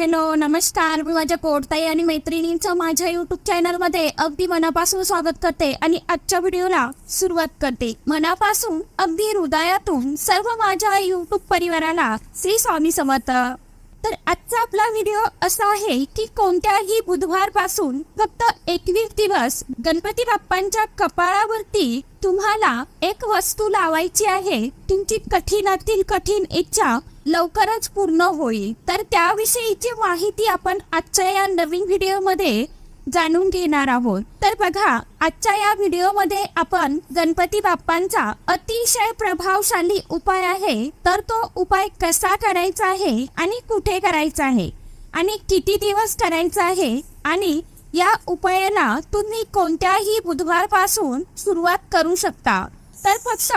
Hello नमस्कार. मी माझ्या पोटताई आणि मैत्रिणींचं माझ्या यूट्यूब चॅनलमध्ये अगदी मनापासून स्वागत करते आणि आजच्या व्हिडिओला सुरुवात करते. मनापासून अगदी हृदयातून सर्व माझ्या यूट्यूब परिवाराला श्री स्वामी समर्थ. तर आजचा आपला व्हिडिओ असा आहे की कोणत्याही बुधवारपासून फक्त एकवीस दिवस गणपती बाप्पांच्या कपाळावरती तुम्हाला एक वस्तू लावायची आहे. तुमची कठीणातील कठीण इच्छा लवकरच पूर्ण होईल. तर त्याविषयीची माहिती आपण आजच्या या नवीन व्हिडिओमध्ये जाणून घेणार आहोत. तर बघा आजच्या या व्हिडिओमध्ये आपण गणपती बाप्पांचा अतिशय प्रभावशाली उपाय आहे. तर तो उपाय कसा करायचा आहे आणि कुठे करायचा आहे? आणि किती दिवस करायचा आहे? आणि या उपायाला तुम्ही कोणत्याही बुधवारपासून सुरुवात करू शकता. तर फक्त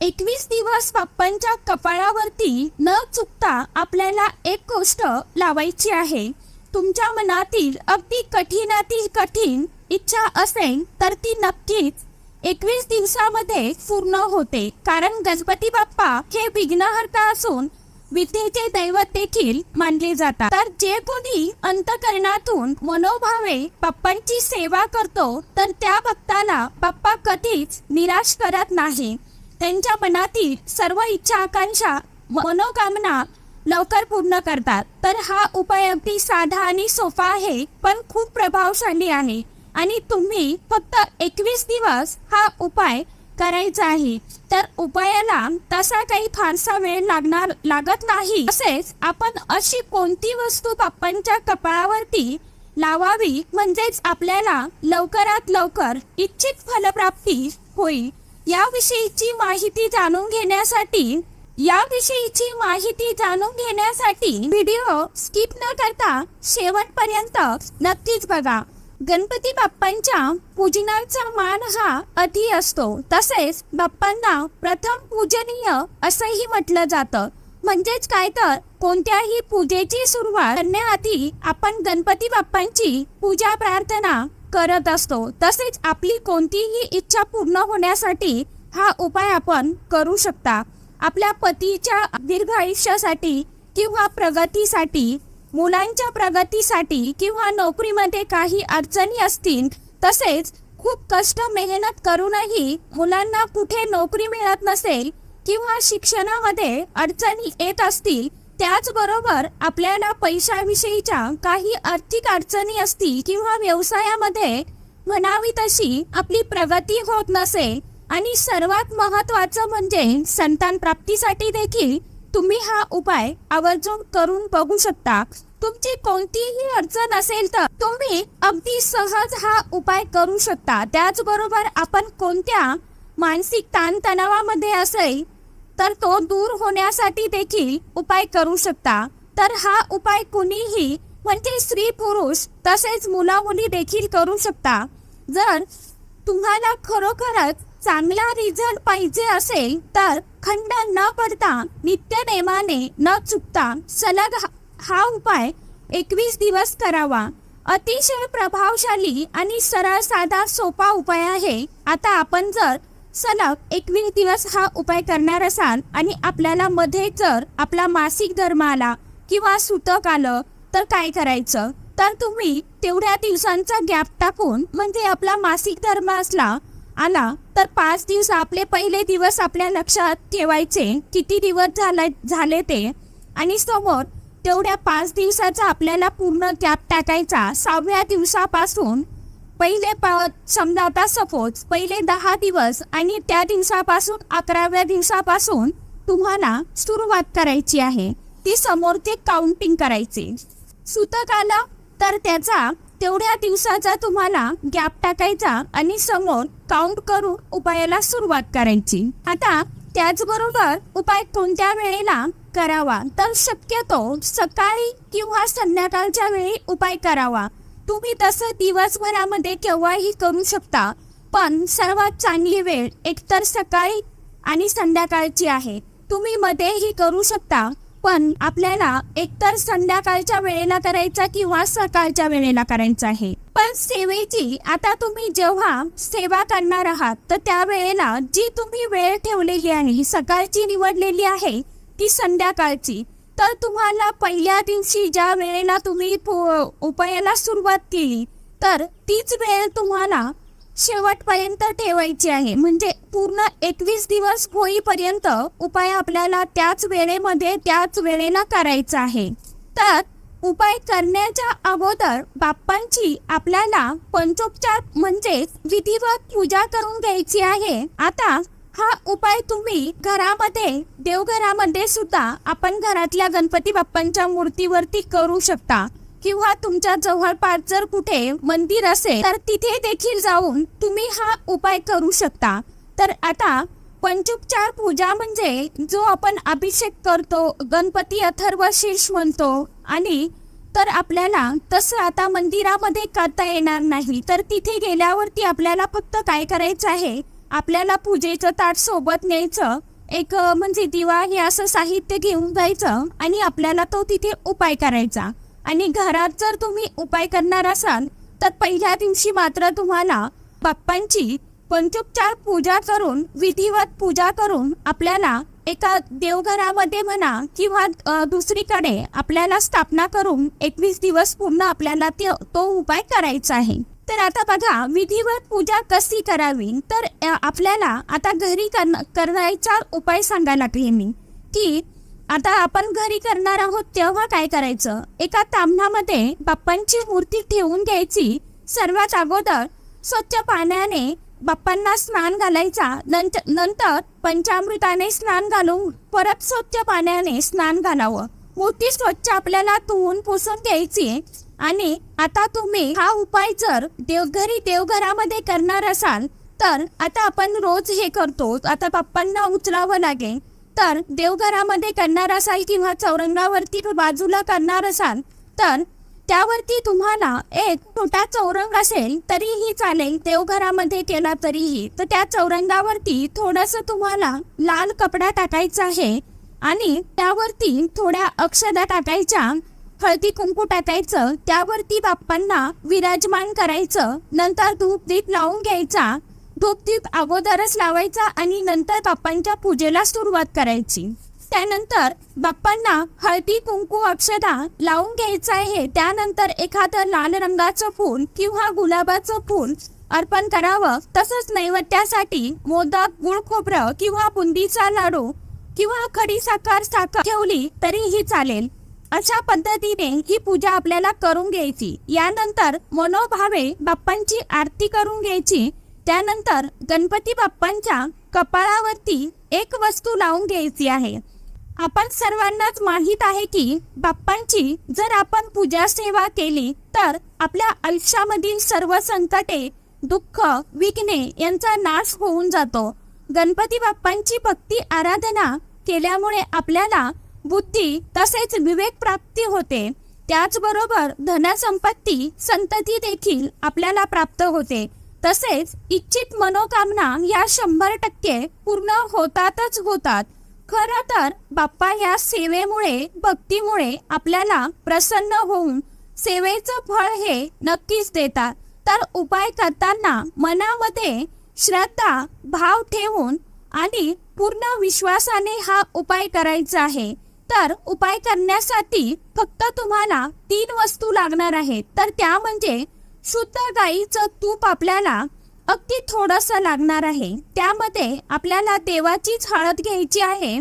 एकवीस दिवस बाप्पांच्या कपाळावरती न चुकता आपल्याला एक गोष्ट लावायची आहे. तुमच्या मनातील अगदी कठीणातील कठीण इच्छा असेल तर ती नक्कीच एकवीस दिवसामध्ये पूर्ण होते. कारण गणपती बाप्पा हे विघ्नहर्ता असून विद्येचे दैवत देखील मानले जातात. तर जे कोणी अंतकरणातून मनोभावे बाप्पांची सेवा करतो तर त्या भक्ताला बाप्पा कधीच निराश करत नाही. त्यांच्या मनातील सर्व इच्छा आकांक्षा मनोकामना लवकर पूर्ण करतात. तर हा उपाय अगदी साधा आणि सोपा आहे पण खूप प्रभावशाली आहे. आणि तुम्ही फक्त एकवीस दिवस हा उपाय करायचा आहे. तर उपायाला तसा काही फारसा वेळ लागणार लागत नाही. तसेच आपण अशी कोणती वस्तू बाप्पांच्या कपाळावरती लावावी म्हणजेच आपल्याला लवकरात लवकर इच्छित फलप्राप्ती होईल याविषयीची माहिती जाणून घेण्यासाठी याविषयीची माहिती जाणून घेण्यासाठी व्हिडिओ स्किप न करता शेवटपर्यंत नक्कीच बघा. गणपती बाप्पांच्या पूजनाचा मान हा अति असतो. तसेच बाप्पांना प्रथम पूजनीय असंही म्हटलं जातं. म्हणजेच काय तर कोणत्याही पूजेची सुरुवात करण्याआधी आपण गणपती बाप्पांची पूजा प्रार्थना करत असतो. तसेच आपली कोणतीही इच्छा पूर्ण होण्यासाठी हा उपाय आपण करू शकता. आपल्या पतीच्या दीर्घ आयुष्यासाठी किंवा प्रगतीसाठी मुलांच्या प्रगतीसाठी किंवा नोकरीमध्ये काही अडचणी असतील तसेच खूप कष्ट मेहनत करूनही मुलांना कुठे नोकरी मिळत नसेल किंवा शिक्षणामध्ये अडचणी येत असतील त्याचबरोबर आपल्याला पैशाविषयीच्या काही आर्थिक अडचणी असतील किंवा व्यवसायामध्ये म्हणावी तशी आपली प्रगती होत नसेल आणि सर्वात महत्वाचं म्हणजे संतान प्राप्तीसाठी देखील तुम्ही हा उपाय आवर्जून करून बघू शकता. तुमची कोणतीही अडचण असेल तर तुम्ही अगदी सहज हा उपाय करू शकता. त्याचबरोबर आपण कोणत्या मानसिक ताणतणावामध्ये असेल तर तो दूर होण्यासाठी देखील उपाय करू शकता. तर हा उपाय कुणीही म्हणजे स्त्री पुरुष तसेच मुला मुली देखील करू शकता. जर तुम्हाला खरोखरच चांगला रिझल्ट पाहिजे असेल तर खंड न पडता नित्य नेमाने न चुकता सलग हा- हा उपाय एकवीस दिवस करावा. अतिशय प्रभावशाली आणि सरळ साधा सोपा उपाय आहे. आता आपण जर सलग एकवीस दिवस हा उपाय करणार असाल आणि आपल्याला मध्ये जर आपला मासिक धर्म आला किंवा सुतक आलं तर काय करायचं? तर तुम्ही तेवढ्या दिवसांचा गॅप टाकून म्हणजे आपला मासिक धर्म असला आला तर पाच दिवस आपले पहिले दिवस आपल्या लक्षात ठेवायचे. किती दिवस झाला झाले ते? आणि समोर तेवढ्या पाच दिवसाचा आपल्याला पूर्ण गॅप टाकायचा. सहाव्या दिवसापासून पहिले प समजा आता सपोज पहिले दहा दिवस आणि त्या दिवसापासून अकराव्या दिवसापासून तुम्हाला सुरुवात करायची आहे. ती समोरचे काउंटिंग करायचे. सुतक आलं तर त्याचा तेवढ्या दिवसाचा तुम्हाला गॅप टाकायचा आणि समोर काउंट करून उपायाला सुरुवात करायची. आता त्याचबरोबर उपाय कोणत्या वेळेला करावा? तर शक्यतो सकाळी किंवा संध्याकाळच्या वेळी उपाय करावा. तुम्ही तसं दिवसभरामध्ये केव्हाही करू शकता पण सर्वात चांगली वेळ एकतर सकाळी आणि संध्याकाळची आहे. तुम्ही मध्येही करू शकता पण आपल्याला एकतर संध्याकाळच्या वेळेला करायचा किंवा सकाळच्या वेळेला करायचा आहे. पण सेवेची आता तुम्ही जेव्हा सेवा करणार आहात तर त्या वेळेला जी तुम्ही वेळ ठेवलेली आहे सकाळची निवडलेली आहे ती संध्याकाळची. तर तुम्हाला पहिल्या दिवशी ज्या वेळेला तुम्ही पो- उपायाला सुरुवात केली तर तीच वेळ तुम्हाला शेवटपर्यंत ठेवायची आहे. म्हणजे पूर्ण एकवीस दिवस होईपर्यंत उपाय आपल्याला त्याच वेळेमध्ये त्याच वेळेला करायचा आहे. तर उपाय करण्याच्या अगोदर बाप्पांची आपल्याला पंचोपचार म्हणजेच विधिवत पूजा करून घ्यायची आहे. आता हा उपाय तुम्ही घरामध्ये देवघरामध्ये सुद्धा आपण घरातल्या गणपती बाप्पांच्या मूर्तीवरती करू शकता. किंवा तुमच्या जवळपास जर कुठे मंदिर असेल तर तिथे देखील जाऊन तुम्ही हा उपाय करू शकता. तर आता पंचोपचार पूजा म्हणजे जो आपण अभिषेक करतो गणपती अथर्व शीर्ष म्हणतो आणि तर आपल्याला तसं आता मंदिरामध्ये करता येणार नाही. तर तिथे गेल्यावरती आपल्याला फक्त काय करायचं आहे? आपल्याला पूजेचं ताट सोबत न्यायचं एक म्हणजे दिवा हे असं साहित्य घेऊन जायचं आणि आपल्याला तो तिथे उपाय करायचा. आणि घरात जर तुम्ही उपाय करणार असाल तर पहिल्या दिवशी मात्र तुम्हाला बाप्पांची पंचोपचार पूजा करून विधिवत पूजा करून आपल्याला एका देवघरामध्ये म्हणा किंवा दुसरीकडे आपल्याला स्थापना करून एकवीस दिवस पूर्ण आपल्याला ते तो उपाय करायचा आहे. तर आता बघा विधिवत पूजा कशी करावी? तर आपल्याला आता घरी करन- करायचा उपाय सांगायला लागले मी की आता आपण घरी करणार आहोत तेव्हा काय करायचं? एका तामणामध्ये बाप्पांची मूर्ती ठेवून घ्यायची. सर्वात अगोदर स्वच्छ पाण्याने बाप्पांना स्नान घालायचा. नंतर नंतर पंचामृताने स्नान घालून परत स्वच्छ पाण्याने स्नान घालावं. मूर्ती स्वच्छ आपल्याला धुवून पुसून घ्यायची. आणि आता तुम्ही हा उपाय जर देवघरी देवघरामध्ये करणार असाल तर आता आपण रोज हे करतो. आता बाप्पांना उचलावं लागेल. तर देवघरामध्ये करणार असाल किंवा चौरंगावरती बाजूला करणार असाल तर त्यावरती तुम्हाला एक छोटा चौरंग असेल तरीही चालेल. देवघरामध्ये केला तरीही. तर त्या चौरंगावरती थोडस तुम्हाला लाल कपडा टाकायचा आहे आणि त्यावरती थोड्या अक्षदा टाकायच्या. हळदी कुंकू टाकायचं. त्यावरती बाप्पांना विराजमान करायचं. नंतर धूप दीप लावून घ्यायचा. धूपदीप अगोदरच लावायचा आणि नंतर बाप्पांच्या पूजेला सुरुवात करायची. त्यानंतर बाप्पांना हळदी कुंकू अक्षदा लावून घ्यायचं आहे. त्यानंतर एखादं लाल रंगाचं फूल किंवा गुलाबाचं फूल अर्पण करावं. तसंच नैवेद्यासाठी मोदक गुळ खोबरं किंवा बुंदीचा लाडू किंवा खडी साखर साखर ठेवली तरीही चालेल. अशा पद्धतीने ही पूजा आपल्याला करून घ्यायची. यानंतर मनोभावे बाप्पांची आरती करून घ्यायची. त्यानंतर गणपती बाप्पांच्या कपाळावरती एक वस्तू लावून घ्यायची आहे. आपण सर्वांनाच माहीत आहे की बाप्पांची जर आपण पूजा सेवा केली तर आपल्या आयुष्यामधील सर्व संकटे दुःख विघ्ने यांचा नाश होऊन जातो. गणपती बाप्पांची भक्ती आराधना केल्यामुळे आपल्याला बुद्धी तसेच विवेक प्राप्ती होते. त्याचबरोबर धनसंपत्ती संतती देखील आपल्याला प्राप्त होते. तसेच इच्छित मनोकामना या शंभर टक्के पूर्ण होतातच होतात. खरं तर बाप्पा या सेवेमुळे भक्तीमुळे आपल्याला प्रसन्न होऊन सेवेचं फळ हे नक्कीच देतात. तर उपाय करताना मनामध्ये श्रद्धा भाव ठेवून आणि पूर्ण विश्वासाने हा उपाय करायचा आहे. तर उपाय करण्यासाठी फक्त तुम्हाला तीन वस्तू लागणार आहेत. तर त्या म्हणजे शुद्ध गाईचं तूप आपल्याला अगदी थोडंसं लागणार आहे. त्यामध्ये आपल्याला देवाचीच हळद घ्यायची आहे.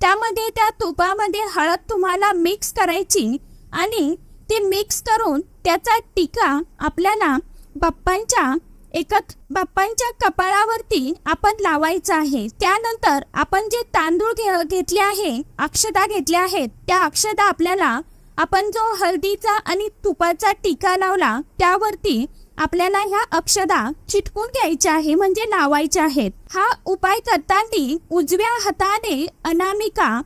त्यामध्ये त्या तुपामध्ये हळद तुम्हाला मिक्स करायची आणि ते मिक्स करून त्याचा टीका आपल्याला बाप्पांच्या एकत बाप्पांच्या कपाळावरती आपण लावायचं आहे. त्यानंतर आपण जे तांदूळ घे घेतले आहे अक्षदा घेतल्या आहेत त्या अक्षदा आपल्याला आपण जो हळदीचा आणि तुपाचा टीका लावला त्यावरती आपल्याला ह्या अक्षदा चिटकून घ्यायच्या आहे म्हणजे लावायच्या आहेत. हा उपाय करताना उजव्या हाताने अनामिका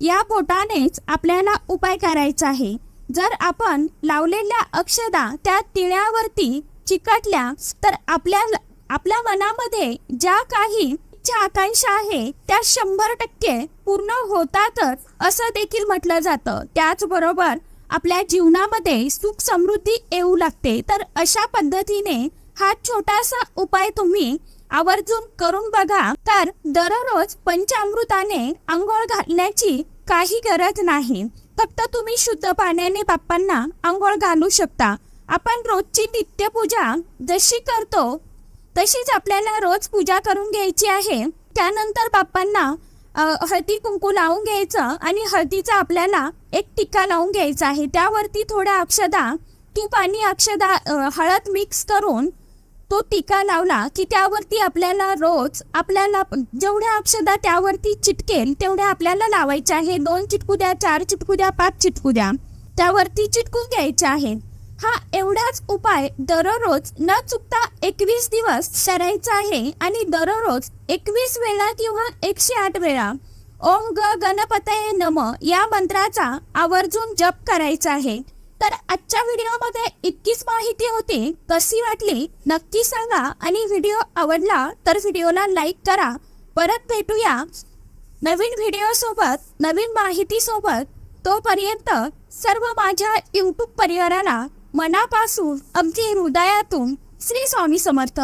या बोटानेच आपल्याला उपाय करायचा आहे. जर आपण लावलेल्या अक्षदा त्या तिळ्यावरती चिकटल्या तर आपल्या आपल्या मनामध्ये ज्या काही ज्या आकांक्षा आहे त्या शंभर टक्के पूर्ण होतातच असं देखील म्हटलं जातं. त्याचबरोबर आपल्या जीवनामध्ये सुख समृद्धी येऊ लागते. तर अशा पद्धतीने हा छोटासा उपाय तुम्ही आवर्जून करून बघा. तर दररोज पंचामृताने आंघोळ घालण्याची काही गरज नाही. फक्त तुम्ही शुद्ध पाण्याने बाप्पांना आंघोळ घालू शकता. आपण रोजची नित्यपूजा जशी करतो तशीच आपल्याला रोज पूजा करून घ्यायची आहे. त्यानंतर बाप्पांना हळदी कुंकू लावून घ्यायचं आणि हळदीचा आपल्याला एक टिक्का लावून घ्यायचा आहे. त्यावरती थोड्या अक्षदा तूप आणि अक्षदा हळद मिक्स करून तो टिका लावला की त्यावरती आपल्याला रोज आपल्याला जेवढ्या अक्षदा त्यावरती चिटकेल तेवढ्या आपल्याला लावायच्या आहे. दोन चिटकू द्या चार चिटकू द्या पाच चिटकू द्या. त्यावरती चिटकून घ्यायचे आहेत हा एवढाच उपाय दररोज न चुकता एकवीस दिवस करायचा आहे आणि दररोज एकवीस वेळा किंवा एकशे आठ वेळा. ओम ग गणपतये नम या मंत्राचा आवर्जून जप करायचा आहे. तर आजच्या व्हिडिओमध्ये इतकीच माहिती होती. कशी वाटली? नक्की सांगा. आणि व्हिडिओ आवडला तर व्हिडिओला लाईक करा. परत भेटूया नवीन व्हिडिओसोबत नवीन माहितीसोबत. तोपर्यंत सर्व माझ्या यूट्यूब परिवाराला मनापासून अगदी हृदयातून श्री स्वामी समर्थ.